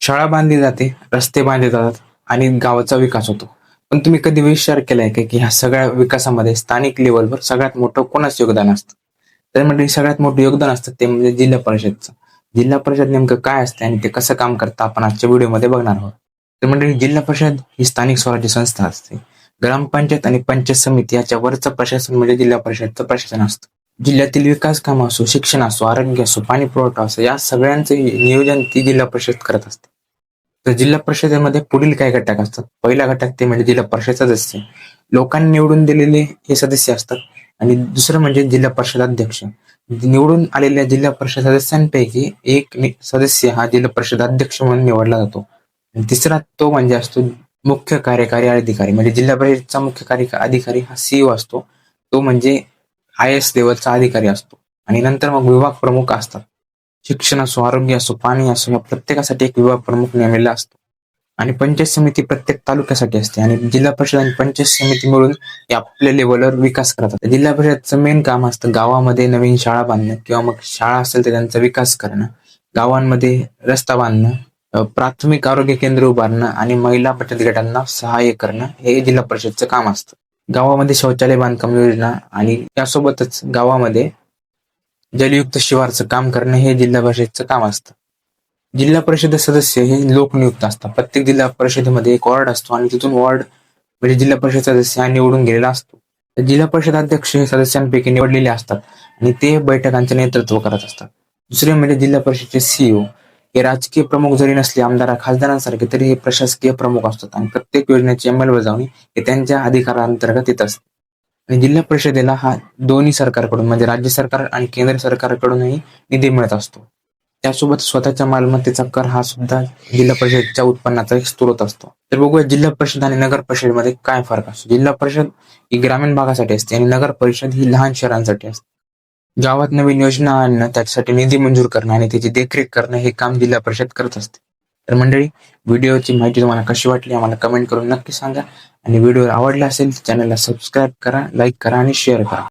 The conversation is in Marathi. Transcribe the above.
शाळा बांधली जाते रस्ते बांधले जातात आणि गावाचा विकास होतो. पण तुम्ही कधी विचार केलाय का की ह्या सगळ्या विकासामध्ये स्थानिक लेवलवर सगळ्यात मोठं कोणाचं योगदान असतं? तर म्हणजे सगळ्यात मोठं योगदान असतं ते म्हणजे जिल्हा परिषदचं. जिल्हा परिषद नेमकं काय असते आणि ते कसं काम करतं आपण आजच्या व्हिडिओमध्ये बघणार आहोत. तर म्हणजे जिल्हा परिषद ही स्थानिक स्वराज्य संस्था असते. ग्रामपंचायत आणि पंचायत समिती याच्या वरचं प्रशासन म्हणजे जिल्हा परिषदचं प्रशासन असतं. जिल्ह्यातील विकास काम असो शिक्षण असो आरोग्य असो पाणी पुरवठा असो या सगळ्यांचे नियोजन ती जिल्हा परिषद करत असते. तर जिल्हा परिषदेमध्ये पुढील काही घटक असतात? पहिला घटक ते म्हणजे जिल्हा परिषद सदस्य. लोकांनी निवडून दिलेले हे सदस्य असतात. आणि दुसरं म्हणजे जिल्हा परिषद अध्यक्ष. निवडून आलेल्या जिल्हा परिषद सदस्यांपैकी एक सदस्य हा जिल्हा परिषद अध्यक्ष म्हणून निवडला जातो. आणि तिसरा तो म्हणजे असतो मुख्य कार्यकारी अधिकारी. म्हणजे जिल्हा परिषदचा मुख्य कार्यकारी अधिकारी हा सीईओ असतो. तो म्हणजे आय एस लेवलचा अधिकारी असतो. आणि नंतर मग विभाग प्रमुख असतात. शिक्षण असो आरोग्य असो पाणी असो या प्रत्येकासाठी एक विभाग प्रमुख नेमलेला असतो. आणि पंचायत समिती प्रत्येक तालुक्यासाठी असते. आणि जिल्हा परिषद आणि पंचायत समिती मिळून आपल्या लेवलवर विकास करतात. जिल्हा परिषदचं मेन काम असतं गावामध्ये नवीन शाळा बांधणं किंवा मग शाळा असेल तर त्यांचा विकास करणं. गावांमध्ये रस्ता बांधणं प्राथमिक आरोग्य केंद्र उभारणं आणि महिला बचत गटांना सहाय्य करणं हे जिल्हा परिषदचं काम असतं. गावामध्ये शौचालय बांधकाम योजना आणि त्यासोबतच गावामध्ये जलयुक्त शिवारचं काम करणं हे जिल्हा परिषदचं काम असतं. जिल्हा परिषद सदस्य हे लोकनियुक्त असतात. प्रत्येक जिल्हा परिषदेमध्ये एक वॉर्ड असतो आणि तिथून वॉर्ड म्हणजे जिल्हा परिषद सदस्य हा निवडून गेलेला असतो. तर जिल्हा परिषद अध्यक्ष हे सदस्यांपैकी निवडलेले असतात आणि ते बैठकांचे नेतृत्व करत असतात. दुसरे म्हणजे जिल्हा परिषदचे सीईओ हे राजकीय प्रमुख जरी नसले आमदार खासदारांसारखे तरी हे प्रशासकीय प्रमुख असतात आणि प्रत्येक योजनेची अंमलबजावणी हे त्यांच्या अधिकारांतर्गत येत असते. आणि जिल्हा परिषदेला हा दोन्ही सरकारकडून म्हणजे राज्य सरकार आणि केंद्र सरकारकडूनही निधी मिळत असतो. त्यासोबत स्वतःच्या मालमत्तेचा कर हा सुद्धा जिल्हा परिषदच्या उत्पन्नाचा एक स्रोत असतो. तर बघूया जिल्हा परिषद आणि नगर परिषदेमध्ये काय फरक असतो. जिल्हा परिषद ही ग्रामीण भागासाठी असते आणि नगर परिषद ही लहान शहरांसाठी असते. गावात नवीन योजना आणणं त्याच्यासाठी निधी मंजूर करणं आणि त्याची देखरेख करणं हे काम जिल्हा परिषद करत असते. तर मंडळी व्हिडिओची माहिती तुम्हाला कशी वाटली आम्हाला कमेंट करून नक्की सांगा. आणि व्हिडिओ आवडला असेल तर चॅनलला सबस्क्राईब करा लाईक करा आणि शेअर करा.